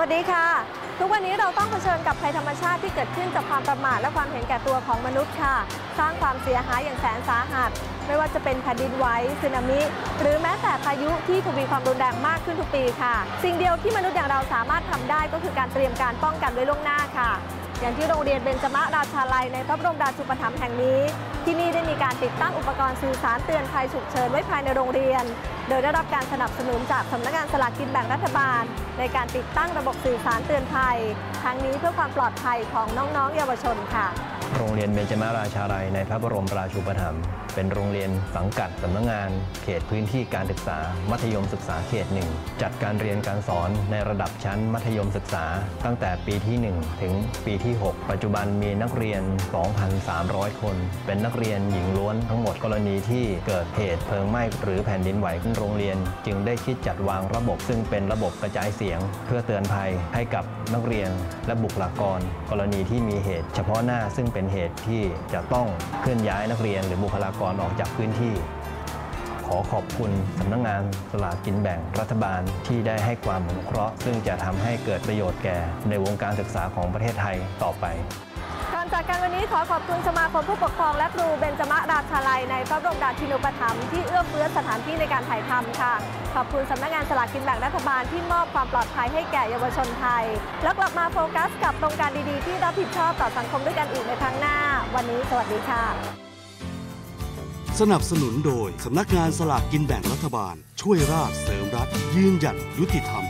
วัสดีค่ะ ทุกวันนี้เราต้องเผชิญกับภัยธรรมชาติที่เกิดขึ้นจากความประมาทและความเห็นแก่ตัวของมนุษย์ค่ะ สร้างความเสียหายอย่างแสนสาหัส ไม่ว่าจะเป็นแผ่นดินไหวสึนามิ หรือแม้แต่พายุที่ทวีความรุนแรงมากขึ้นทุกปีค่ะ สิ่งเดียวที่มนุษย์อย่างเราสามารถทำได้ก็คือการเตรียมการป้องกันไว้ล่วงหน้าค่ะ อย่างที่โรงเรียนเบญจมราชาลัยในพระบรมราชูปถัมภ์แห่งนี้ ที่นี่ได้มีการติดตั้งอุปกรณ์สื่อสารเตือนภัยฉุกเฉินไว้ภายในโรงเรียน โดยได้รับการสนับสนุนจากสำนักงานสลากกินแบ่งรัฐบาล ในการติดตั้งระบบสื่อสารเตือนภัย ทั้งนี้เพื่อความปลอดภัยของน้องๆ เยาวชนค่ะ โรงเรียนเบญจมาราชาลัยในพระบรมราชูปถัมภ์เป็นโรงเรียนสังกัดสำนักงาน เขตพื้นที่การศึกษา มัธยมศึกษาเขตหนึ่งจัดการเรียนการสอนในระดับชั้นมัธยมศึกษา ตั้งแต่ปีที่ 1 ถึงปีที่ 6 ปัจจุบันมีนักเรียน 2,300 คน เป็นนักเรียนหญิงล้วนทั้งหมดกรณีที่เกิดเหตุเพลิงไหม้หรือแผ่นดินไหวขึ้นโรงเรียน จึงได้คิดจัดวางระบบซึ่งเป็นระบบกระจายเสียง เพื่อเตือนภัยให้กับนักเรียนและบุคลากร กรณีที่มีเหตุ เฉพาะหน้าซึ่งเป็นเหตุที่จะต้องเคลื่อนย้ายนักเรียนหรือบุคลากรออกจากพื้นที่ ขอขอบคุณสำนักงงานสลากกินแบ่งรัฐบาลที่ได้ให้ความอนุเคราะห์ ซึ่งจะทำให้เกิดประโยชน์แก่ในวงการศึกษาของประเทศไทยต่อไป จากกันวันนี้ขอขอบคุณสมาคมผู้ปกครองและครูเบญจมราชาลัยในพระบรมราชินูปถัมภ์ที่เอื้อเฟื้อสถานที่ในการถ่ายทำค่ะ ขอบคุณสำนักงานสลากกินแบ่งรัฐบาลที่มอบความปลอดภัยให้แก่เยาวชนไทย แล้วกลับมาโฟกัสกับโครงการดีๆ ที่รับผิดชอบต่อสังคมด้วยกันอีกในครั้งหน้า วันนี้สวัสดีค่ะ สนับสนุนโดยสำนักงานสลากกินแบ่งรัฐบาล ช่วยราชเสริมรัฐ ยืนหยัดยุติธรรม